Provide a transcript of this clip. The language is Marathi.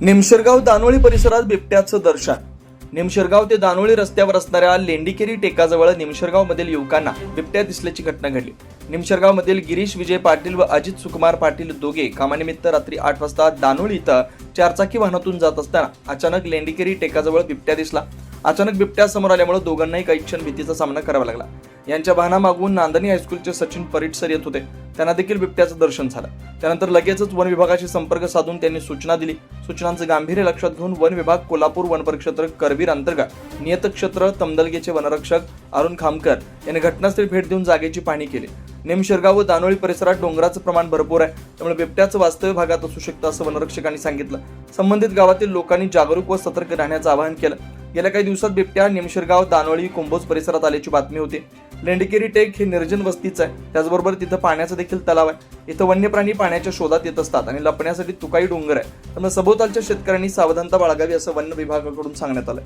निमशरगाव दानोळी परिसरात बिबट्याचं दर्शन. निमशरगाव ते दानोळी रस्त्यावर असणाऱ्या लेंडीकेरी टेकाजवळ निमशिरगाव मधील युवकांना बिबट्या दिसल्याची घटना घडली. निमशिरगाव मधील गिरीश विजय पाटील व अजित सुकुमार पाटील दोघे कामानिमित्त रात्री आठ वाजता दानोळी इथं चारचाकी वाहनातून जात असताना अचानक लेंडीकेरी टेकाजवळ बिबट्या दिसला. अचानक बिबट्या समोर आल्यामुळे दोघांनाही काही क्षण भीतीचा सामना करावा लागला. यांच्या वाहनामागून नांदणी हायस्कूलचे सचिन परिटसर येत होते. त्यांना देखील बिबट्याचं दर्शन झालं. त्यानंतर लगेचच वन विभागाशी संपर्क साधून त्यांनी सूचना दिली. सूचनांचं गांभीर्य लक्षात घेऊन वन विभाग कोल्हापूर वन परिक्षेत्र करवीर अंतर्गत नियतक्षेत्र तमदलगेचे वनरक्षक अरुण खामकर यांनी घटनास्थळी भेट देऊन जागेची पाहणी केली. निमशिरगाव व दानोळी परिसरात डोंगराचं प्रमाण भरपूर आहे. त्यामुळे बिबट्याचं वास्तव्य भागात असू शकतं असं वनरक्षकांनी सांगितलं. संबंधित गावातील लोकांनी जागरूक व सतर्क राहण्याचं आवाहन केलं. गेल्या काही दिवसात बिबट्या निमशिरगाव दानोळी कुंभोज परिसरात आल्याची बातमी होती. लेंडकेरी टेक हे निर्जन वस्तीचं आहे. त्याचबरोबर तिथं पाण्याचा देखील तलाव आहे. इथं वन्य प्राणी पाण्याच्या शोधात येत असतात आणि लपण्यासाठी तुकाई डोंगर आहे. त्यामुळे सभोवतालच्या शेतकऱ्यांनी सावधानता बाळगावी असं वन विभागाकडून सांगण्यात आलंय.